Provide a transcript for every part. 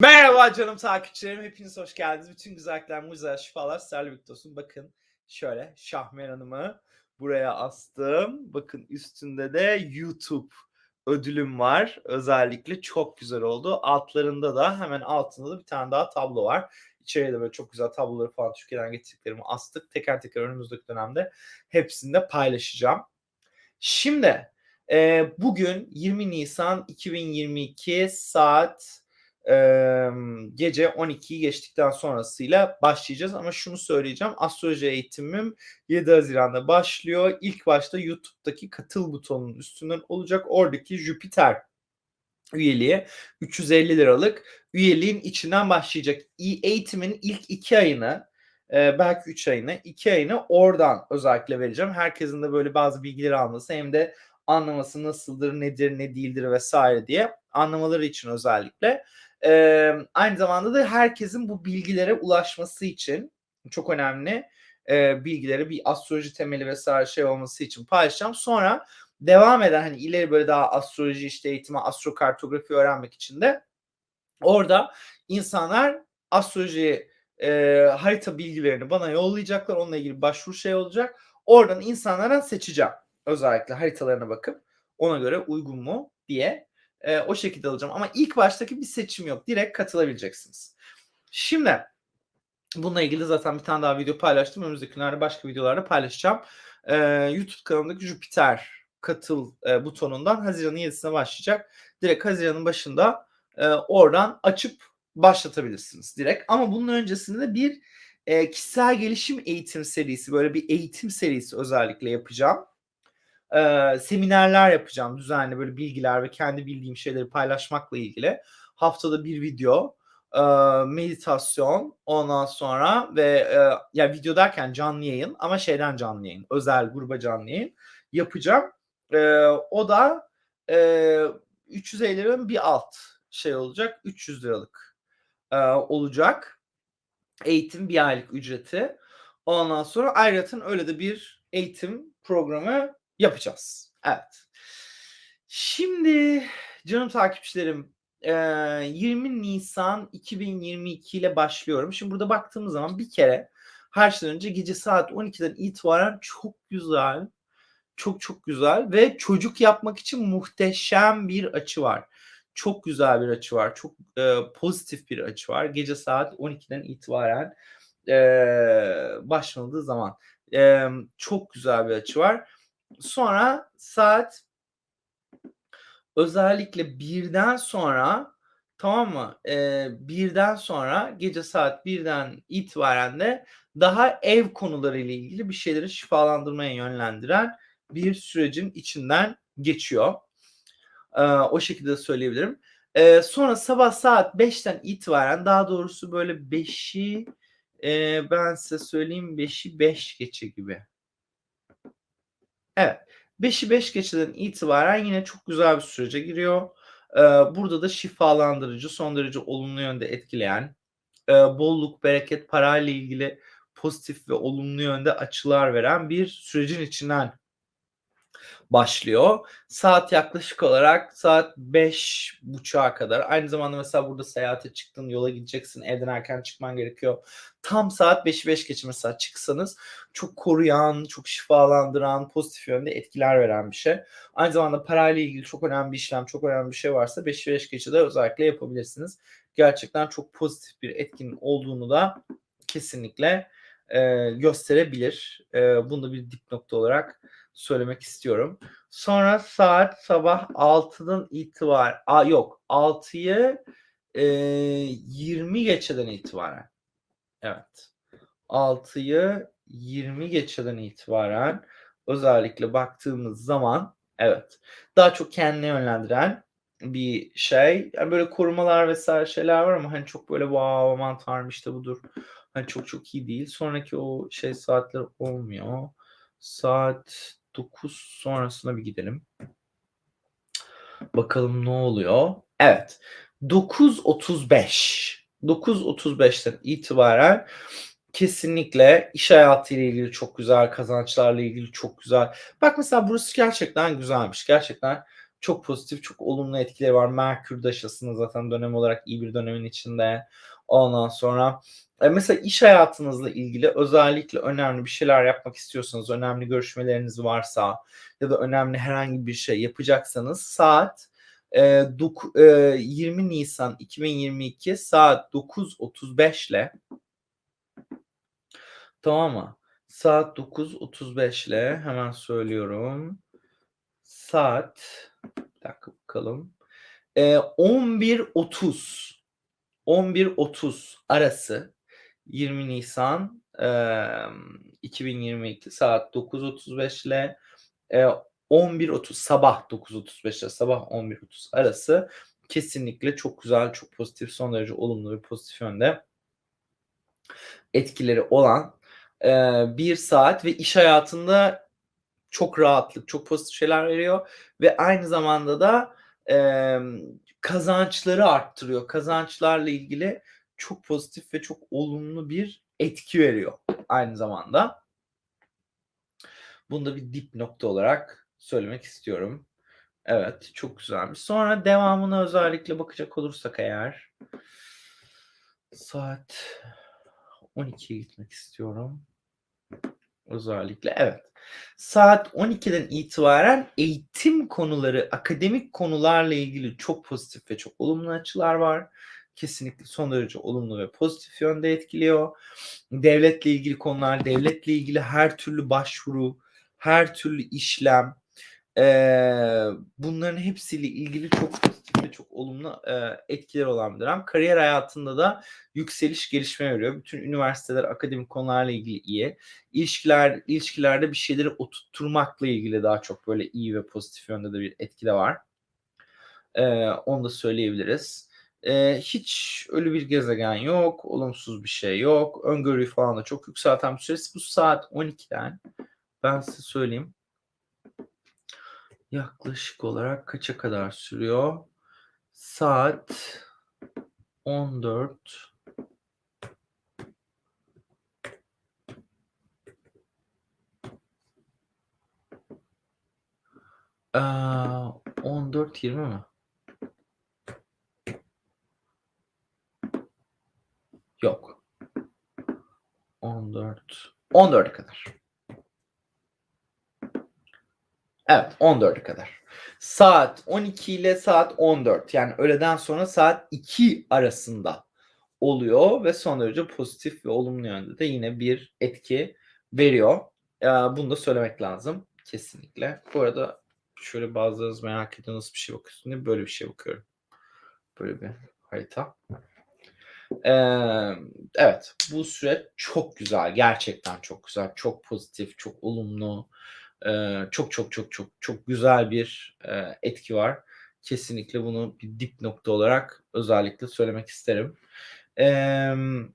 Merhaba canım takipçilerim. Hepiniz hoş geldiniz. Bütün güzellikler, mucizeler, şifalar sizlerle birlikte olsun. Bakın şöyle Şahmer Hanım'ı buraya astım. Bakın üstünde de YouTube ödülüm var. Özellikle çok güzel oldu. Altlarında da hemen altında da bir tane daha tablo var. İçeriye de böyle çok güzel tabloları falan Türkiye'den getirdiklerimi astık. Teker teker önümüzdeki dönemde hepsini de paylaşacağım. Şimdi e, bugün 20 Nisan 2022 saat Gece 12'yi geçtikten sonrasıyla başlayacağız ama şunu söyleyeceğim. Astroloji eğitimim 7 Haziran'da başlıyor. İlk başta YouTube'daki katıl butonunun üstünden olacak. Oradaki Jüpiter üyeliğe 350 liralık üyeliğin içinden başlayacak. Eğitimin ilk iki ayını belki 3 ayını 2 ayını oradan özellikle vereceğim. Herkesin de böyle bazı bilgileri alması hem de anlaması nasıldır, nedir, ne değildir vesaire diye anlamaları için özellikle. Ee, aynı zamanda da herkesin bu bilgilere ulaşması için çok önemli e, bilgileri bir astroloji temeli vesaire şey olması için paylaşacağım. Sonra devam eden hani ileri böyle daha astroloji işte eğitimi, astrokartografi öğrenmek için de orada insanlar astroloji e, harita bilgilerini bana yollayacaklar. Onunla ilgili başvuru şey olacak. Oradan insanlardan seçeceğim. Özellikle haritalarına bakıp ona göre uygun mu diye e, o şekilde alacağım. Ama ilk baştaki bir seçim yok. Direkt katılabileceksiniz. Şimdi bununla ilgili zaten bir tane daha video paylaştım. Önümüzdeki günlerde başka videolarda paylaşacağım. E, YouTube kanalındaki Jüpiter katıl e, butonundan Haziran'ın 7'sine başlayacak. Direkt Haziran'ın başında e, oradan açıp başlatabilirsiniz direkt. Ama bunun öncesinde de bir e, kişisel gelişim eğitim serisi böyle bir eğitim serisi özellikle yapacağım e, seminerler yapacağım düzenli böyle bilgiler ve kendi bildiğim şeyleri paylaşmakla ilgili. Haftada bir video, e, meditasyon ondan sonra ve e, ya video derken canlı yayın ama şeyden canlı yayın, özel gruba canlı yayın yapacağım. E, o da e, 350 liranın bir alt şey olacak. 300 liralık e, olacak. Eğitim bir aylık ücreti. Ondan sonra ayrıca öyle de bir eğitim programı yapacağız. Evet. Şimdi canım takipçilerim 20 Nisan 2022 ile başlıyorum. Şimdi burada baktığımız zaman bir kere her şeyden önce gece saat 12'den itibaren çok güzel, çok çok güzel ve çocuk yapmak için muhteşem bir açı var. Çok güzel bir açı var. Çok e, pozitif bir açı var. Gece saat 12'den itibaren e, başladığı zaman e, çok güzel bir açı var. Sonra saat özellikle birden sonra tamam mı? Ee, birden sonra gece saat birden itibaren de daha ev konuları ile ilgili bir şeyleri şifalandırmaya yönlendiren bir sürecin içinden geçiyor. Ee, o şekilde söyleyebilirim. Ee, sonra sabah saat 5'ten itibaren daha doğrusu böyle 5'i e, ben size söyleyeyim 5'i 5 geçe gibi. Evet. 5'i 5 geçeden itibaren yine çok güzel bir sürece giriyor. Ee, burada da şifalandırıcı, son derece olumlu yönde etkileyen, e, bolluk, bereket, parayla ilgili pozitif ve olumlu yönde açılar veren bir sürecin içinden başlıyor. Saat yaklaşık olarak saat 5 buçuğa kadar. Aynı zamanda mesela burada seyahate çıktın, yola gideceksin, evden erken çıkman gerekiyor. Tam saat 5'i 5 geçe mesela çıksanız çok koruyan, çok şifalandıran, pozitif yönde etkiler veren bir şey. Aynı zamanda parayla ilgili çok önemli bir işlem, çok önemli bir şey varsa 5'i 5 geçe de özellikle yapabilirsiniz. Gerçekten çok pozitif bir etkinin olduğunu da kesinlikle e, gösterebilir. E, bunu da bir dipnokta olarak söylemek istiyorum. Sonra saat sabah 6'dan itibaren a yok 6'yı e, 20 geçeden itibaren evet 6'yı 20 geçeden itibaren özellikle baktığımız zaman evet daha çok kendine yönlendiren bir şey. Yani böyle korumalar vesaire şeyler var ama hani çok böyle wow aman tanrım işte budur. Hani çok çok iyi değil. Sonraki o şey saatler olmuyor. Saat 9 sonrasına bir gidelim. Bakalım ne oluyor. Evet. 9.35. 9.35'ten itibaren kesinlikle iş hayatı ile ilgili çok güzel, kazançlarla ilgili çok güzel. Bak mesela burası gerçekten güzelmiş. Gerçekten çok pozitif, çok olumlu etkileri var. Merkür Daşası'nın zaten dönem olarak iyi bir dönemin içinde. Ondan sonra e, mesela iş hayatınızla ilgili özellikle önemli bir şeyler yapmak istiyorsanız, önemli görüşmeleriniz varsa ya da önemli herhangi bir şey yapacaksanız saat e, dok- e, 20 Nisan 2022 saat 9.35 ile tamam mı? Saat 9.35 ile hemen söylüyorum. Saat bir dakika bakalım. E, 11.30 11.30 arası 20 Nisan e, 2022 saat 9.35 ile e, 11.30 sabah 9.35 ile sabah 11.30 arası kesinlikle çok güzel, çok pozitif, son derece olumlu ve pozitif yönde etkileri olan e, bir saat ve iş hayatında çok rahatlık, çok pozitif şeyler veriyor ve aynı zamanda da e, kazançları arttırıyor. Kazançlarla ilgili çok pozitif ve çok olumlu bir etki veriyor aynı zamanda. Bunu da bir dip nokta olarak söylemek istiyorum. Evet, çok güzelmiş. Sonra devamına özellikle bakacak olursak eğer saat 12'ye gitmek istiyorum. Özellikle evet. Saat 12'den itibaren eğitim konuları, akademik konularla ilgili çok pozitif ve çok olumlu açılar var. Kesinlikle son derece olumlu ve pozitif yönde etkiliyor. Devletle ilgili konular, devletle ilgili her türlü başvuru, her türlü işlem, eee, bunların hepsiyle ilgili çok pozitif ve çok olumlu eee, etkileri olan bir dönem. Kariyer hayatında da yükseliş, gelişme veriyor. Bütün üniversiteler akademik konularla ilgili iyi. İlişkiler, ilişkilerde bir şeyleri oturtturmakla ilgili daha çok böyle iyi ve pozitif yönde de bir etki de var. Eee, onu da söyleyebiliriz. Eee, hiç ölü bir gezegen yok, olumsuz bir şey yok. Öngörüyü falan da çok yükselten bir süresi. Bu saat 12'den ben size söyleyeyim. Yaklaşık olarak kaça kadar sürüyor? Saat 14 Aaa, 14.20 mi? Yok. 14 14'e kadar. Evet, 14'e kadar. Saat 12 ile saat 14 yani öğleden sonra saat 2 arasında oluyor ve son derece pozitif ve olumlu yönde de yine bir etki veriyor. Eee, bunu da söylemek lazım kesinlikle. Bu arada şöyle bazılarınız merak ediyor nasıl bir şey bakıyorsun diye böyle bir şey bakıyorum. Böyle bir harita. Eee, evet, bu süreç çok güzel, gerçekten çok güzel, çok pozitif, çok olumlu, eee, çok çok çok çok çok güzel bir, eee, etki var. Kesinlikle bunu bir dip nokta olarak özellikle söylemek isterim. Emm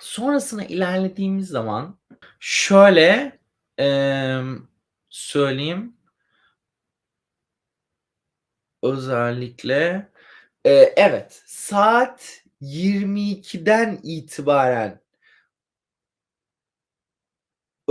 sonrasına ilerlediğimiz zaman şöyle, emm, söyleyeyim özellikle, eee, evet, saat 22'den itibaren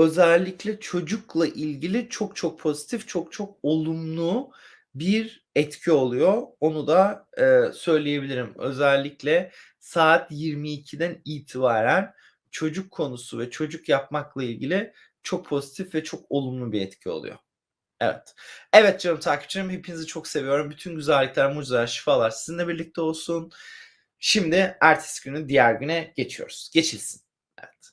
özellikle çocukla ilgili çok çok pozitif, çok çok olumlu bir etki oluyor. Onu da, eee, söyleyebilirim. Özellikle saat 22'den itibaren çocuk konusu ve çocuk yapmakla ilgili çok pozitif ve çok olumlu bir etki oluyor. Evet. Evet canım takipçilerim, hepinizi çok seviyorum. Bütün güzellikler, mucizeler, şifalar sizinle birlikte olsun. Şimdi ertesi günün diğer güne geçiyoruz. Geçilsin. Evet.